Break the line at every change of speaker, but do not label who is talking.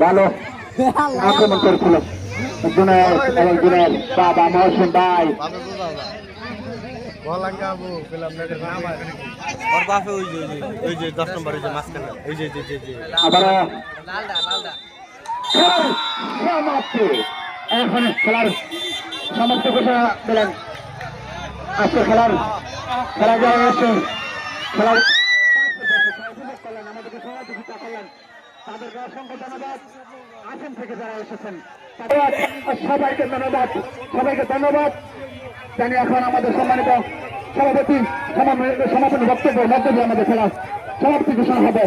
ভালো। আক্রমণ করেছিল। এবং জুনায়েদ বাবা মহসিন ভাই। এখন খেলার সমাপ্তি। ঘোষণা দিলেন। আজকে খেলার খেলা যাওয়া হয়েছে। খেলার আমাদেরকে সহযোগিতা করলেন তাদেরকে অসংখ্য ধন্যবাদ আসেন থেকে যারা এসেছেন। সবাইকে ধন্যবাদ। সবাইকে ধন্যবাদ। জানি এখন আমাদের সম্মানিত সভাপতি সমাপনী বক্তব্য মধ্য দিয়ে আমাদের খেলা সমাপ্তি ঘোষণা হবে।